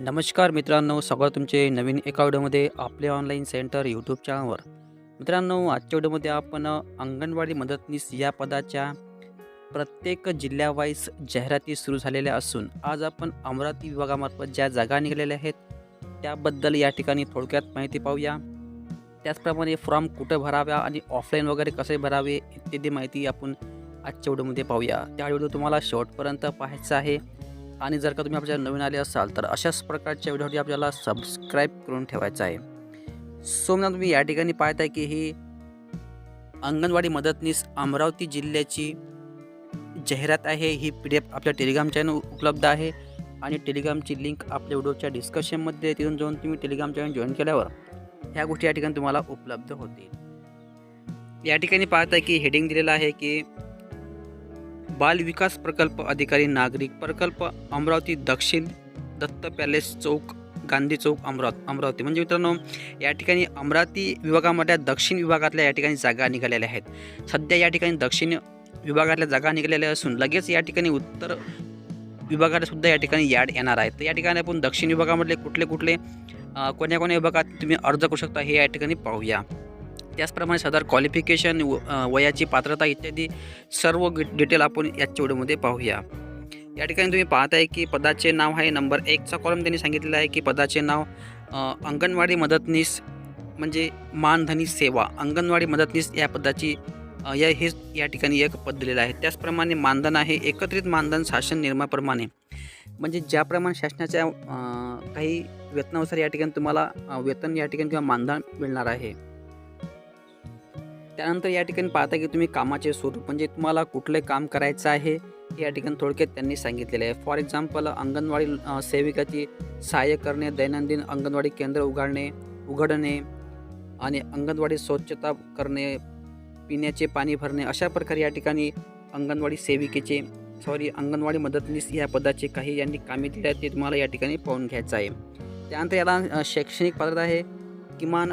नमस्कार मित्रांनो सगळं तुमचे नवीन एका व्हिडिओमध्ये आपले ऑनलाईन सेंटर यूट्यूब चॅनलवर मित्रांनो आजच्या व्हिडिओमध्ये आपण अंगणवाडी मदतनीस या पदाच्या प्रत्येक जिल्ह्यावाईज जाहिराती सुरू झालेल्या असून आज आपण अमरावती विभागामार्फत ज्या जागा निघालेल्या आहेत त्याबद्दल या ठिकाणी थोडक्यात माहिती पाहूया. त्याचप्रमाणे फॉर्म कुठं भराव्या आणि ऑफलाईन वगैरे कसे भरावे इत्यादी माहिती आपण आजच्या व्हिडिओमध्ये पाहूया. त्या व्हिडिओ तुम्हाला शेवटपर्यंत पाहायचं आहे. आणि जर का तुम्ही आपल्या नवीन आले असाल तर अशाच प्रकारच्या व्हिडिओसाठी आपल्याला सबस्क्राईब करून ठेवायचं आहे. सो मित्रांनो तुम्ही या ठिकाणी पाहत आहे की ही अंगणवाडी मदतनीस अमरावती जिल्ह्याची जाहिरात आहे. ही पी डी एफ आपल्या टेलिग्राम चॅनल उपलब्ध आहे आणि टेलिग्रामची लिंक आपल्या व्हिडिओच्या डिस्कशनमध्ये तिथून जाऊन तुम्ही टेलिग्राम चॅनल जॉईन केल्यावर ह्या गोष्टी या ठिकाणी तुम्हाला उपलब्ध होतील. या ठिकाणी पाहत आहे की हेडिंग दिलेलं आहे की बाल विकास प्रकल्प अधिकारी नागरिक प्रकल्प अमरावती दक्षिण दत्त पॅलेस चौक गांधी चौक अमरावती अमरावती. म्हणजे मित्रांनो या ठिकाणी अमरावती विभागामध्ये दक्षिण विभागातल्या या ठिकाणी जागा निघालेल्या आहेत. सध्या या ठिकाणी दक्षिण विभागातल्या जागा निघालेल्या असून लगेच या ठिकाणी उत्तर विभागाला सुद्धा या ठिकाणी यार्ड येणार आहे. तर या ठिकाणी आपण दक्षिण विभागामधले कुठले कुठले कोण्या कोण्या विभागात तुम्ही अर्ज करू शकता हे या ठिकाणी पाहूया. त्याचप्रमाणे सदर क्वालिफिकेशन व- वयाची पात्रता इत्यादी सर्व डिटेल आपण या व्हिडिओमध्ये पाहूया. या ठिकाणी तुम्ही पाहत आहे की पदाचे नाव आहे नंबर एकचा कॉलम त्यांनी सांगितलेला आहे की पदाचे नाव अंगणवाडी मदतनीस म्हणजे मानधनी सेवा. अंगणवाडी मदतनीस या पदाची या हे या ठिकाणी एक पद दिलेलं आहे. त्याचप्रमाणे मानधन आहे एकत्रित मानधन शासन नियमाप्रमाणे. म्हणजे ज्याप्रमाणे शासनाच्या काही वेतनानुसार या ठिकाणी तुम्हाला वेतन या ठिकाणी किंवा मानधन मिळणार आहे. त्यानंतर या ठिकाणी पाहता की तुम्ही कामाचे स्वरूप म्हणजे तुम्हाला कुठले काम करायचं आहे हे या ठिकाणी थोडक्यात त्यांनी सांगितलेले आहे. फॉर एक्झाम्पल अंगणवाडी सेविकाची सहाय्य करणे दैनंदिन अंगणवाडी केंद्र उघडणे उघडणे आणि अंगणवाडी स्वच्छता करणे पिण्याचे पाणी भरणे अशा प्रकारे या ठिकाणी अंगणवाडी सेविकेचे सॉरी अंगणवाडी मदतनीस या पदाचे काही यांनी कामे दिली आहेत ते तुम्हाला या ठिकाणी पाहून घ्यायचं आहे. त्यानंतर याला शैक्षणिक पात्रता आहे. किमान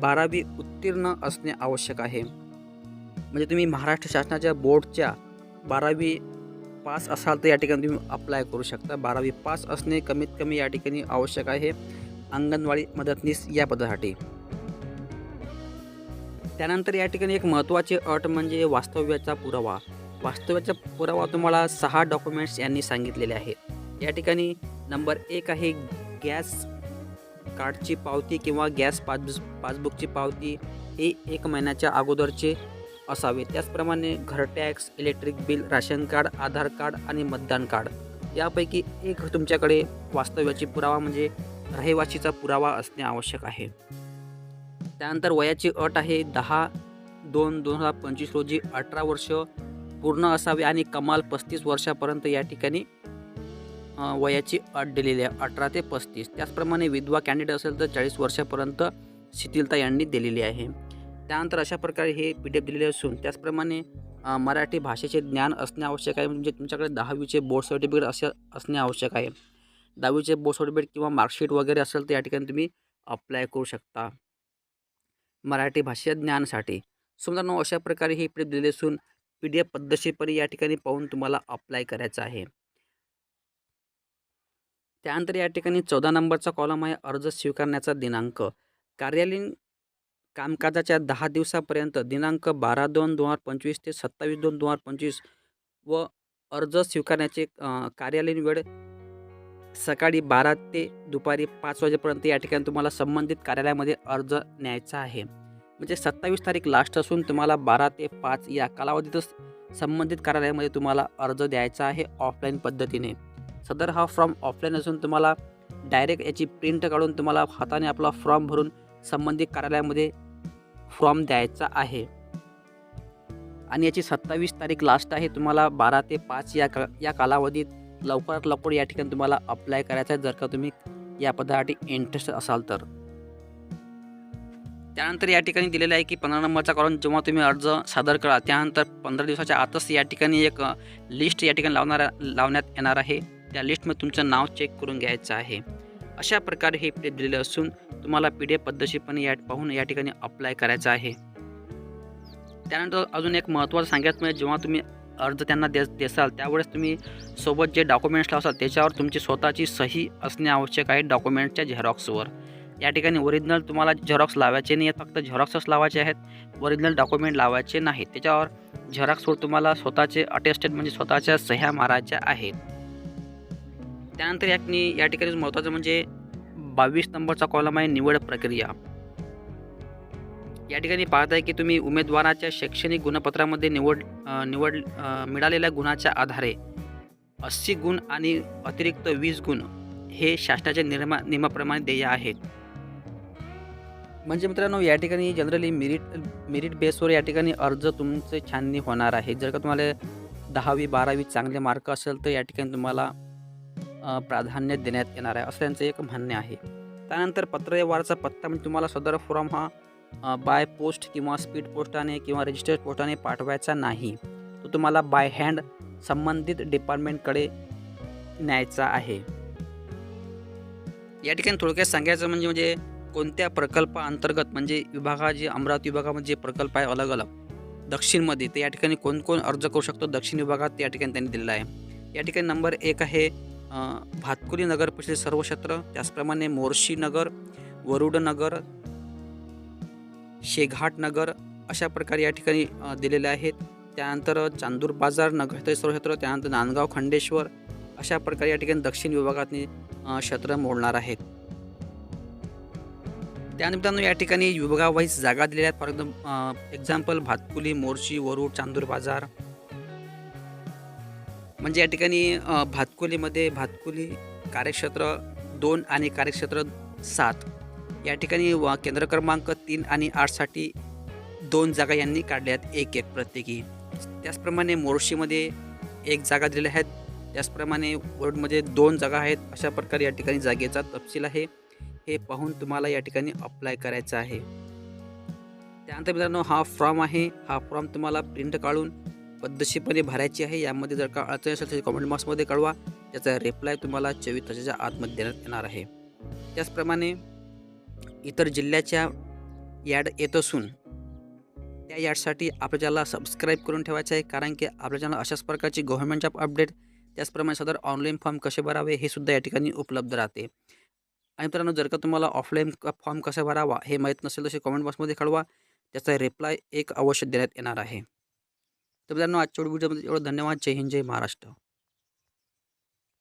बारावी उत्तीर्ण असणे आवश्यक आहे. म्हणजे तुम्ही महाराष्ट्र शासनाच्या बोर्डच्या बारावी पास असाल तर या ठिकाणी तुम्ही अप्लाय करू शकता. बारावी पास असणे कमीत कमी या ठिकाणी आवश्यक आहे. अंगणवाडी मदतनीस या पदासाठी. त्यानंतर या ठिकाणी एक महत्त्वाची अट म्हणजे वास्तव्याचा पुरावा. वास्तव्याचा पुरावा तुम्हाला सहा डॉक्युमेंट्स यांनी सांगितलेले आहेत. या ठिकाणी नंबर एक आहे गॅस कार्डची पावती किंवा गॅस पास पासबुकची पावती हे एक महिन्याच्या अगोदरचे असावे. त्याचप्रमाणे घर tax electric bill ration card Aadhaar card आणि मतदान कार्ड. यापैकी एक तुमच्याकडे वास्तव्याची पुरावा म्हणजे रहिवासीचा पुरावा असणे आवश्यक आहे. त्यानंतर वयाची अट आहे दहा दोन दोन हजार पंचवीस रोजी अठरा वर्ष पूर्ण असावे आणि कमाल पस्तीस वर्षापर्यंत या ठिकाणी वयाची अट दिलेली आहे अठरा ते पस्तीस. त्याचप्रमाणे विधवा कॅन्डिडेट असेल तर चाळीस वर्षापर्यंत शिथिलता यांनी दिलेली आहे. त्यानंतर अशा प्रकारे हे पी डी एफ दिलेले असून त्याचप्रमाणे मराठी भाषेचे ज्ञान असणे आवश्यक आहे. म्हणजे तुमच्याकडे दहावीचे बोर्ड सर्टिफिकेट असे असणे आवश्यक आहे. दहावीचे बोर्ड सर्टिफिकेट किंवा मार्कशीट वगैरे असेल तर या ठिकाणी तुम्ही अप्लाय करू शकता. मराठी भाषेच्या ज्ञानासाठी. समजा मित्रांनो अशा प्रकारे हे पी डी एफ दिलेले असून पी डी एफ पद्धतशीरपणे या ठिकाणी पाहून तुम्हाला अप्लाय करायचं आहे. त्यानंतर या ठिकाणी चौदा नंबरचा कॉलम आहे अर्ज स्वीकारण्याचा दिनांक. कार्यालयीन कामकाजाच्या दहा दिवसापर्यंत दिनांक बारा दोन दोन हजार पंचवीस ते सत्तावीस दोन दोन हजार पंचवीस व अर्ज स्वीकारण्याचे कार्यालयीन वेळ सकाळी बारा ते दुपारी पाच वाजेपर्यंत या ठिकाणी तुम्हाला संबंधित कार्यालयामध्ये अर्ज न्यायचा आहे. म्हणजे सत्तावीस तारीख लास्ट असून तुम्हाला बारा ते पाच या कालावधीतच संबंधित कार्यालयामध्ये तुम्हाला अर्ज द्यायचा आहे ऑफलाईन पद्धतीने. सदर हा फॉर्म ऑफलाईन असून तुम्हाला डायरेक्ट याची प्रिंट काढून तुम्हाला हाताने आपला फॉर्म भरून संबंधित कार्यालयामध्ये फॉर्म द्यायचा आहे. आणि याची सत्तावीस तारीख लास्ट आहे. तुम्हाला बारा ते पाच या का या कालावधीत लवकरात लवकर या ठिकाणी तुम्हाला अप्लाय करायचा आहे. जर का तुम्ही या पदासाठी इंटरेस्ट असाल तर. त्यानंतर या ठिकाणी दिलेलं आहे की पंधरा नंबरचा कॉलम जेव्हा तुम्ही अर्ज सादर करा त्यानंतर पंधरा दिवसाच्या आतच या ठिकाणी एक लिस्ट या ठिकाणी लावणार लावण्यात येणार आहे. त्या लिस्टमध्ये तुमचं नाव चेक करून घ्यायचं आहे. अशा प्रकारे हे पी दिलेलं असून तुम्हाला पी डी एफ पद्धतशीरपणे या पाहून या ठिकाणी अप्लाय करायचं आहे. त्यानंतर अजून एक महत्त्वाचं सांगायचं म्हणजे जेव्हा तुम्ही अर्ज त्यांना दे देसाल त्यावेळेस तुम्ही सोबत जे डॉक्युमेंट्स लावसाल त्याच्यावर तुमची स्वतःची सही असणे आवश्यक आहे डॉक्युमेंटच्या झेरॉक्सवर या ठिकाणी ओरिजिनल तुम्हाला झेरॉक्स लावायचे नाही आहेत फक्त झेरॉक्सच लावायचे आहेत. ओरिजिनल डॉक्युमेंट लावायचे नाहीत. त्याच्यावर झेरॉक्सवर तुम्हाला स्वतःचे अटेस्टेड म्हणजे स्वतःच्या सह्या मारायच्या आहेत. त्यानंतर या या ठिकाणी महत्त्वाचं म्हणजे बावीस नंबरचा कॉलम आहे निवड प्रक्रिया. या ठिकाणी पाहत आहे की तुम्ही उमेदवाराच्या शैक्षणिक गुणपत्रामध्ये निवड निवड मिळालेल्या गुणाच्या आधारे अस्सी गुण आणि अतिरिक्त वीस गुण हे शासनाच्या निर्मा नियमाप्रमाणे देय आहेत. म्हणजे मित्रांनो या ठिकाणी जनरली मेरिट मेरिट बेसवर या ठिकाणी अर्ज तुमचे छाननी होणार आहे. जर का तुम्हाला दहावी बारावी चांगले मार्क असेल तर या ठिकाणी तुम्हाला प्राधान्य देण्यात येणार आहे असं त्यांचं एक म्हणणे आहे. त्यानंतर पत्रव्यवहाराचा पत्ता म्हणजे तुम्हाला सदर फॉर्म हा बाय पोस्ट किंवा स्पीड पोस्टाने किंवा रजिस्टर्ड पोस्टाने पाठवायचा नाही. तो तुम्हाला बाय हँड संबंधित डिपार्टमेंटकडे न्यायचा आहे. या ठिकाणी थोडक्यात सांगायचं म्हणजे म्हणजे कोणत्या प्रकल्पाअंतर्गत म्हणजे विभागा जे अमरावती विभागामध्ये जे प्रकल्प आहे अलग अलग दक्षिणमध्ये ते या ठिकाणी कोण कोण अर्ज करू शकतो दक्षिण विभागात या ठिकाणी त्यांनी दिलेला आहे. या ठिकाणी नंबर एक आहे भातकुली नगर परिषद सर्व क्षेत्र त्याचप्रमाणे मोर्शी नगर वरुड नगर शेघाट नगर अशा प्रकारे या ठिकाणी दिलेले आहेत. त्यानंतर चांदूर बाजार नगर ते सर्व क्षेत्र त्यानंतर नांदगाव खंडेश्वर अशा प्रकारे या ठिकाणी दक्षिण विभागातनी क्षेत्र मोडणार आहेत. त्यानिमित्तानं या ठिकाणी विभागावाईज जागा दिलेल्या आहेत. For example example Bhatkuli Morshi Warud Chandur Bazar म्हणजे या ठिकाणी भातकुलीमध्ये भातकुली कार्यक्षेत्र दोन आणि कार्यक्षेत्र सात. या ठिकाणी व केंद्र क्रमांक तीन आणि आठसाठी दोन जागा यांनी काढल्या आहेत एक एक प्रत्येकी. त्याचप्रमाणे मोर्शीमध्ये एक जागा दिलेल्या आहेत. त्याचप्रमाणे वर्डमध्ये दोन जागा आहेत. अशा प्रकारे या ठिकाणी जागेचा तपशील आहे. हे पाहून तुम्हाला या ठिकाणी अप्लाय करायचं आहे. त्यानंतर मित्रांनो हा फॉर्म आहे. हा फॉर्म तुम्हाला प्रिंट काढून पद्धतशीरपणे भरायची आहे. यामध्ये जर का अडचण असेल तर कॉमेंट बॉक्समध्ये कळवा. त्याचा रिप्लाय तुम्हाला चोवीस तासाच्या आतमध्ये देण्यात येणार आहे. त्याचप्रमाणे इतर जिल्ह्याच्या याड येत असून त्या याडसाठी आपल्या चॅनलला सबस्क्राईब करून ठेवायचं आहे. कारण की आपल्या चॅनल अशाच प्रकारची गव्हर्नमेंट जॉब अपडेट त्याचप्रमाणे सदर ऑनलाईन फॉर्म कसे भरावे हे सुद्धा या ठिकाणी उपलब्ध राहते. आणि मित्रांनो जर का तुम्हाला ऑफलाईन फॉर्म कसा भरावा हे माहीत नसेल तसे कॉमेंट बॉक्समध्ये कळवा. त्याचा रिप्लाय एक अवश्य देण्यात येणार आहे. तर मित्रांनो आजच्या व्हिडिओमध्ये एवढं धन्यवाद. जय हिंद जय महाराष्ट्र.